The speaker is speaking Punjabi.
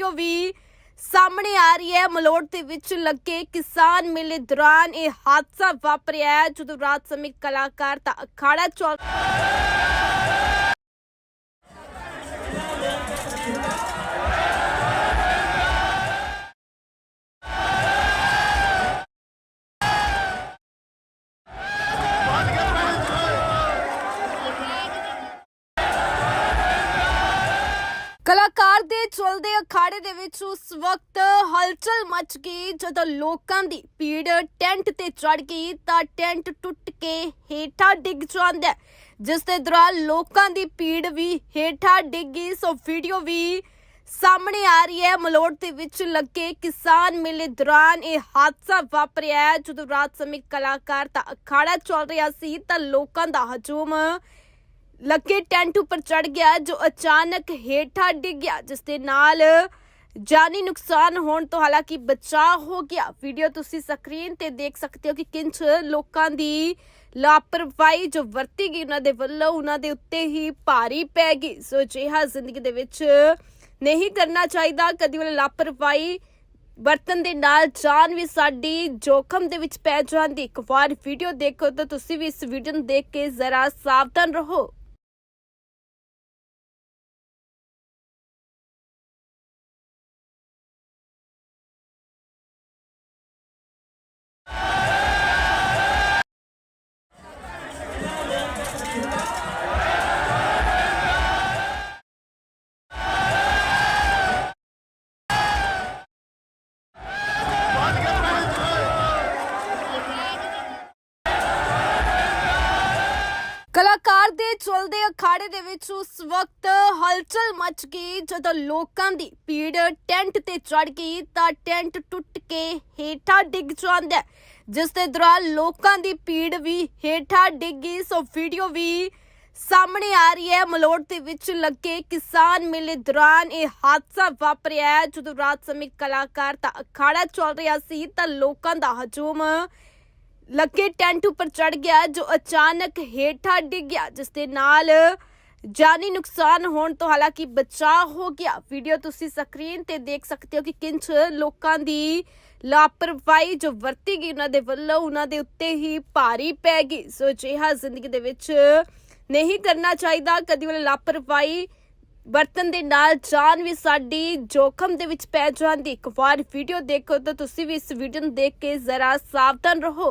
ਵੀਡੀਓ ਵੀ ਸਾਹਮਣੇ ਆ ਰਹੀ ਹੈ। ਮਲੋਟ ਦੇ ਵਿੱਚ ਲੱਗੇ ਕਿਸਾਨ ਮੇਲੇ ਦੌਰਾਨ ਇਹ ਹਾਦਸਾ ਵਾਪਰਿਆ ਹੈ। ਜਦੋਂ ਰਾਤ ਸਮੇਂ ਕਲਾਕਾਰ ਤਾਂ ਅਖਾੜਾ ਚੌਲ ਦੇ ਚਲਦੇ ਅਖਾੜੇ ਦੇ ਵਿੱਚ ਉਸ ਵਕਤ ਹਲਚਲ ਮਚ ਗਈ। ਜਦੋਂ ਲੋਕਾਂ ਦੀ ਭੀੜ ਟੈਂਟ ਤੇ ਚੜ ਗਈ ਤਾਂ ਟੈਂਟ ਟੁੱਟ ਕੇ ਹੇਠਾਂ ਡਿੱਗ ਜਾਂਦਾ। ਜਿਸ ਦੇ ਦੌਰਾਨ ਲੋਕਾਂ ਦੀ ਭੀੜ ਵੀ ਹੇਠਾਂ ਡਿੱਗੀ ਸੋ ਵੀਡੀਓ ਵੀ ਸਾਹਮਣੇ ਆ ਰਹੀ ਹੈ। ਮਲੋਟ ਦੇ ਵਿੱਚ ਲੱਗੇ ਕਿਸਾਨ ਮੇਲੇ ਦੌਰਾਨ ਇਹ ਹਾਦਸਾ ਵਾਪਰਿਆ ਜਦੋਂ ਰਾਤ ਸਮੇਂ ਕਲਾਕਾਰ ਦਾ ਅਖਾੜਾ ਚੱਲ ਰਿਹਾ ਸੀ ਤਾਂ ਲੋਕਾਂ ਦਾ ਹਜੂਮ ਲੱਗੇ ਟੈਂਟ ਉੱਪਰ ਚੜ ਗਿਆ, ਜੋ ਅਚਾਨਕ ਹੇਠਾਂ ਡਿੱਗ ਗਿਆ ਜਿਸ ਦੇ ਨਾਲ ਜਾਨੀ ਨੁਕਸਾਨ ਹੋਣ ਤੋਂ ਹਾਲਾਂਕਿ ਬਚਾਅ ਹੋ ਗਿਆ। ਵੀਡੀਓ ਤੁਸੀਂ ਸਕਰੀਨ ਤੇ ਦੇਖ ਸਕਦੇ ਹੋ ਕਿ ਕਿੰਚ ਲੋਕਾਂ ਦੀ ਲਾਪਰਵਾਹੀ ਜੋ ਵਰਤੀ ਗਈ ਉਹਨਾਂ ਦੇ ਵੱਲੋਂ, ਉਹਨਾਂ ਦੇ ਉੱਤੇ ਹੀ ਭਾਰੀ ਪੈ ਗਈ। ਸੋ ਅਜਿਹਾ ਜ਼ਿੰਦਗੀ ਦੇ ਵਿੱਚ ਨਹੀਂ ਕਰਨਾ ਚਾਹੀਦਾ। ਕਦੀ ਵੀ ਲਾਪਰਵਾਹੀ ਬਰਤਨ ਦੇ ਨਾਲ ਜਾਨ ਵੀ ਸਾਡੀ ਜੋਖਮ ਦੇ ਵਿੱਚ ਪੈ ਜਾਂਦੀ। ਇੱਕ ਵਾਰ ਵੀਡੀਓ ਦੇਖੋ ਤਾਂ ਤੁਸੀਂ ਵੀ ਇਸ ਵੀਡੀਓ ਨੂੰ ਦੇਖ ਕੇ ਜ਼ਰਾ ਸਾਵਧਾਨ ਰਹੋ। ਕਲਾਕਾਰ ਦੇ ਚਲਦੇ ਅਖਾੜੇ ਦੇ ਵਿੱਚ ਉਸ ਵਕਤ ਹਲਚਲ ਮਚ ਗਈ। ਜਦੋਂ ਲੋਕਾਂ ਦੀ ਭੀੜ ਟੈਂਟ ਤੇ ਚੜ ਗਈ ਤਾਂ ਟੈਂਟ ਟੁੱਟ ਕੇ ਹੇਠਾਂ ਡਿੱਗ ਜਾਂਦਾ ਜਿਸ ਦੇ ਦੌਰਾਨ ਲੋਕਾਂ ਦੀ ਭੀੜ ਵੀ ਹੇਠਾਂ ਡਿੱਗੀ ਸੋ ਵੀਡੀਓ ਵੀ ਸਾਹਮਣੇ ਆ ਰਹੀ ਹੈ। ਮਲੋਟ ਦੇ ਵਿੱਚ ਲੱਗੇ ਕਿਸਾਨ ਮੇਲੇ ਦੌਰਾਨ ਇਹ ਹਾਦਸਾ ਵਾਪਰਿਆ। ਜਦੋਂ ਰਾਤ ਸਮੇਂ ਕਲਾਕਾਰ ਦਾ ਅਖਾੜਾ ਚੱਲ ਰਿਹਾ ਸੀ ਤਾਂ ਲੋਕਾਂ ਦਾ ਹਜੂਮ ਲੱਗੇ ਟੈਂਟ ਉੱਪਰ ਚੜ ਗਿਆ, ਜੋ ਅਚਾਨਕ ਹੇਠਾਂ ਡਿੱਗ ਗਿਆ ਜਿਸ ਦੇ ਨਾਲ ਜਾਨੀ ਨੁਕਸਾਨ ਹੋਣ ਤੋਂ ਹਾਲਾਂਕਿ ਬਚਾਅ ਹੋ ਗਿਆ। ਵੀਡੀਓ ਤੁਸੀਂ ਸਕਰੀਨ ਤੇ ਦੇਖ ਸਕਦੇ ਹੋ ਕਿ ਕਿੰਚ ਲੋਕਾਂ ਦੀ ਲਾਪਰਵਾਹੀ ਜੋ ਵਰਤੀ ਗਈ ਉਹਨਾਂ ਦੇ ਵੱਲੋਂ, ਉਹਨਾਂ ਦੇ ਉੱਤੇ ਹੀ ਭਾਰੀ ਪੈ ਗਈ। ਸੋ ਅਜਿਹਾ ਜ਼ਿੰਦਗੀ ਦੇ ਵਿੱਚ ਨਹੀਂ ਕਰਨਾ ਚਾਹੀਦਾ। ਕਦੀ ਵੀ ਲਾਪਰਵਾਹੀ ਬਰਤਨ ਦੇ ਨਾਲ ਜਾਨ ਵੀ ਸਾਡੀ ਜੋਖਮ ਦੇ ਵਿੱਚ ਪੈ ਜਾਂਦੀ। ਇੱਕ ਵਾਰ ਵੀਡੀਓ ਦੇਖੋ ਤਾਂ ਤੁਸੀਂ ਵੀ ਇਸ ਵੀਡੀਓ ਨੂੰ ਦੇਖ ਕੇ ਜ਼ਰਾ ਸਾਵਧਾਨ ਰਹੋ।